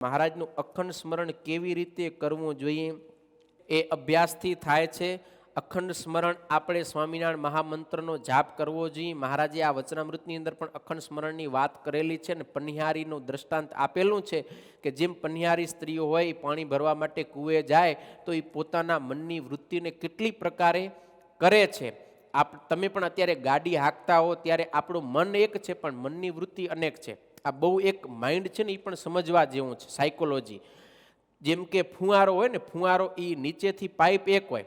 મહારાજનું અખંડ સ્મરણ કેવી રીતે કરવું જોઈએ એ અભ્યાસથી થાય છે. અખંડ સ્મરણ આપણે સ્વામિનારાયણ મહામંત્રનો જાપ કરવો જોઈએ. મહારાજે આ વચનામૃતની અંદર પણ અખંડ સ્મરણની વાત કરેલી છે ને પનિહારીનું દ્રષ્ટાંત આપેલું છે કે જેમ પનિહારી સ્ત્રીઓ હોય, એ પાણી ભરવા માટે કૂવે જાય, તો એ પોતાના મનની વૃત્તિને કેટલી પ્રકારે કરે છે. આપ, તમે પણ અત્યારે ગાડી હાંકતા હો ત્યારે આપણું મન એક છે, પણ મનની વૃત્તિ અનેક છે. આ બહુ એક માઇન્ડ છે ને એ પણ સમજવા જેવું છે સાયકોલોજી જેમ કે ફુવારો હોય ને, ફુવારો એ નીચેથી પાઇપ એક હોય.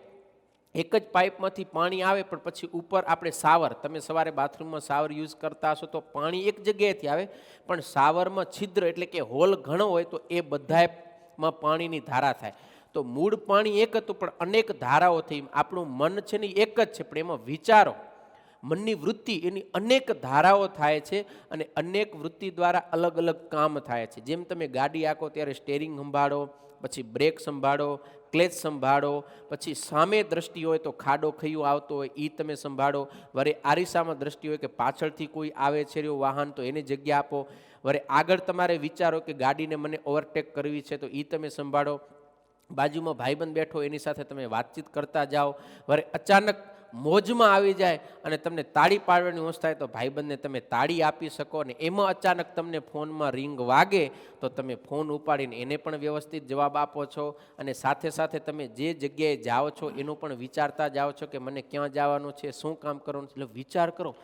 એક જ પાઇપમાંથી પાણી આવે પણ પછી ઉપર આપણે સાવર, તમે સવારે બાથરૂમમાં સાવર યુઝ કરતા હશો તો પાણી એક જગ્યાએથી આવે, પણ સાવરમાં છિદ્ર એટલે કે હોલ ઘણો હોય તો એ બધામાં પાણીની ધારા થાય. તો મૂળ પાણી એક હતું પણ અનેક ધારાઓ થઈ આપણું મન છે ને એક જ છે, પણ એમાં વિચારો. મનની વૃત્તિ એની અનેક ધારાઓ થાય છે અને અનેક વૃત્તિ દ્વારા અલગ અલગ કામ થાય છે. જેમ તમે ગાડી આંકો ત્યારે સ્ટેરિંગ સંભાળો, પછી બ્રેક સંભાળો ક્લેચ સંભાળો, પછી સામે દ્રષ્ટિ હોય તો ખાડો ખયું આવતો હોય એ તમે સંભાળો. વરે આરીસામાં દ્રષ્ટિ હોય કે પાછળથી કોઈ આવે છે રહ્યો વાહન તો એને જગ્યા આપો. વરે આગળ તમારે વિચારો કે ગાડીને મને ઓવરટેક કરવી છે તો એ તમે સંભાળો. બાજુમાં ભાઈબંધ બેઠો એની સાથે તમે વાતચીત કરતા જાઓ. વરે અચાનક મોજમાં આવી જાય અને તમને તાળી પાડવાની હોશ થાય તો ભાઈબંધને તમે તાળી આપી શકો અને એમાં અચાનક તમને ફોનમાં રિંગ વાગે તો તમે ફોન ઉપાડીને એને પણ વ્યવસ્થિત જવાબ આપો છો અને સાથે સાથે તમે જે જગ્યાએ જાઓ છો એનું પણ વિચારતા જાઓ છો કે મને ક્યાં જવાનું છે શું કામ કરવાનું છે? એટલે વિચાર કરો.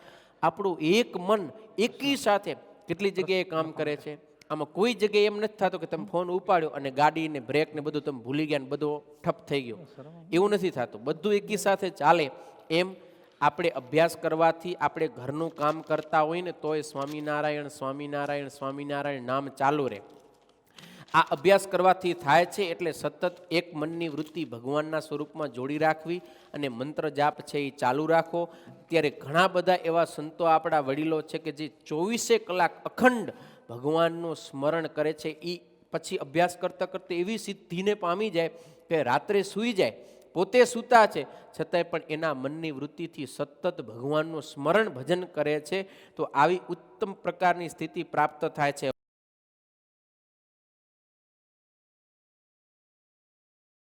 આપણું એક મન એકી સાથે કેટલી જગ્યાએ કામ કરે છે? આમાં કોઈ જગ્યાએ એમ નથી થતું કે તમે ફોન ઉપાડ્યો અને ગાડી ને બ્રેક ને બધું તમે ભૂલી ગયા ને બધું ઠપ થઈ ગયો. એવું નથી થતું. બધું એકી સાથે ચાલે. એમ આપણે અભ્યાસ કરવાથી આપણે ઘરનું કામ કરતા હોય ને તોય સ્વામિનારાયણ સ્વામિનારાયણ સ્વામિનારાયણ નામ ચાલુ રહે. આ અભ્યાસ કરવાથી થાય છે એટલે સતત એક મનની વૃત્તિ ભગવાનના સ્વરૂપમાં જોડી રાખવી અને મંત્ર જાપ છે એ ચાલુ રાખો. ત્યારે ઘણા બધા એવા સંતો આપણા વડીલો છે કે જે ચોવીસે કલાક અખંડ ભગવાનનું સ્મરણ કરે છે. એ પછી અભ્યાસ કરતાં કરતાં એવી સિદ્ધિને પામી જાય કે રાત્રે સૂઈ જાય પોતે સૂતા છે. છતાંય પણ એના મનની વૃત્તિથી સતત ભગવાનનું સ્મરણ ભજન કરે છે. તો આવી ઉત્તમ પ્રકારની સ્થિતિ પ્રાપ્ત થાય છે.